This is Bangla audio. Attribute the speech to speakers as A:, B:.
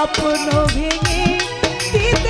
A: স্বপ্ন ভেঙে দিতে